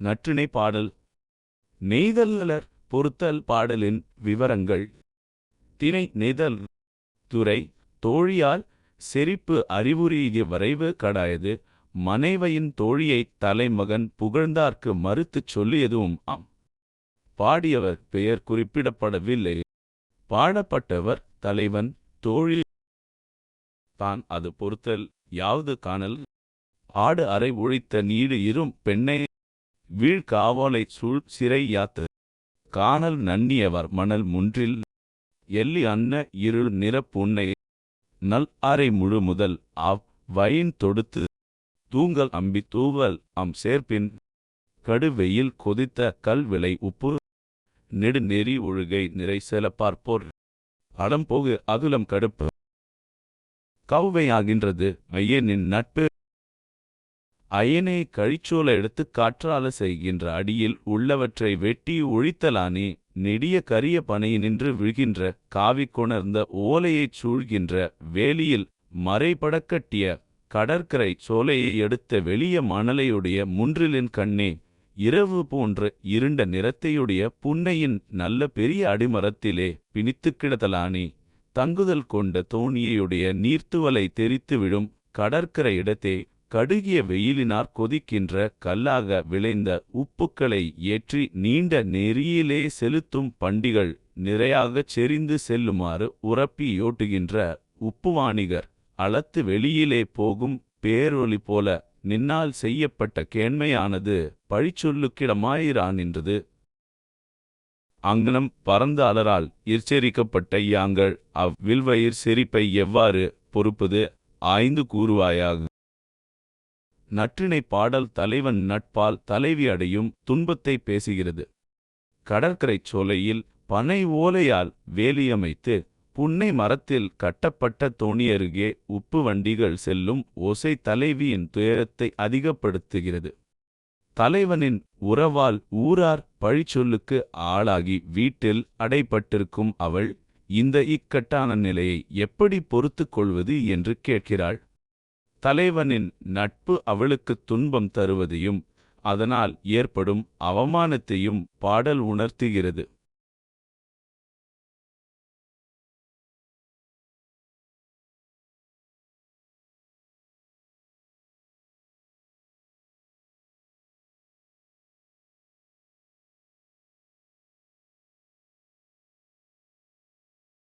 நற்றிணை பாடல். நெய்தல்லர் பொறுத்தல் பாடலின் விவரங்கள். திணை நெய்தல் துறை. தோழியால் செறிப்பு அறிவுரிய வரைவு கடாயது. மனைவையின் தோழியைத் தலைமகன் புகழ்ந்தார்க்கு மறுத்துச் சொல்லியதும் ஆம். பாடியவர் பெயர் குறிப்பிடப்படவில்லை. பாடப்பட்டவர் தலைவன் தோழி. தான் அது பொறுத்தல். யாவது காணல். ஆடு அறை ஒழித்த நீடு இரும் பெண்ணை வீழ்காவலை சூழ் சிறை யாத்து காணல் நன்னியவர் மணல் முன்றில் எல்லி அன்ன இருள் நிறப்புன்னை நல் அறை முழு முதல் அவ் வயின் தொடுத்து தூங்கல் அம்பி தூவல் அம் சேர்ப்பின் கடுவெயில் கொதித்த கல் விலை உப்பு நெடு நெறி ஒழுகை நிறை செல பார்ப்போர். அடம்போகு அகுலம் கடுப்பு கௌவையாகின்றது ஐயனின் நட்பு அயனே கழிச்சோல எடுத்து காற்றால செய்கின்ற அடியில் உள்ளவற்றை வெட்டி ஒழித்தலானே நெடிய கரிய பனையினின்று விழுகின்ற காவி கொணர்ந்த ஓலையைச் சூழ்கின்ற வேலியில் மறைபடக்கட்டிய கடற்கரை சோலையை எடுத்த வெளிய மணலையுடைய முன்றிலின் கண்ணே இரவு போன்ற இருண்ட நிறத்தையுடைய புன்னையின் நல்ல பெரிய அடிமரத்திலே பிணித்துக் கிடத்தலானே தங்குதல் கொண்ட தோணியையுடைய நீர்த்துவலை தெரித்து விழும் கடற்கரை இடத்தே கடுகிய வெயிலினார் கொதிக்கின்ற கல்லாக விளைந்த உப்புக்களை ஏற்றி நீண்ட நெறியிலே செலுத்தும் பண்டிகள் நிறையாகச் செறிந்து செல்லுமாறு உறப்பியோட்டுகின்ற உப்புவாணிகர். அளத்து வெளியிலே போகும் பேரொளி போல நின்னால் செய்யப்பட்ட கேண்மையானது பழிச்சொல்லுக்கிடமாயிரானின்றது. அங்கனம் பரந்த அலரால் இற்செரிக்கப்பட்ட யாங்கள் அவ் வில்வயிர் செரிப்பை எவ்வாறு பொறுப்பது? ஆய்ந்து கூறுவாயாக. நற்றிணை பாடல் தலைவன் நட்பால் தலைவி அடையும் துன்பத்தை பேசுகிறது. கடற்கரைச் சோலையில் பனை ஓலையால் வேலியமைத்து புன்னை மரத்தில் கட்டப்பட்ட தோணியருகே உப்பு வண்டிகள் செல்லும் ஓசை தலைவியின் துயரத்தை அதிகப்படுத்துகிறது. தலைவனின் உறவால் ஊரார் பழிச்சொல்லுக்கு ஆளாகி வீட்டில் அடைப்பட்டிருக்கும் அவள் இந்த இக்கட்டான நிலையை எப்படி பொறுத்துக் கொள்வது என்று கேட்கிறாள். தலைவனின் நட்பு அவளுக்கு துன்பம் தருவதையும் அதனால் ஏற்படும் அவமானத்தையும் பாடல் உணர்த்துகிறது.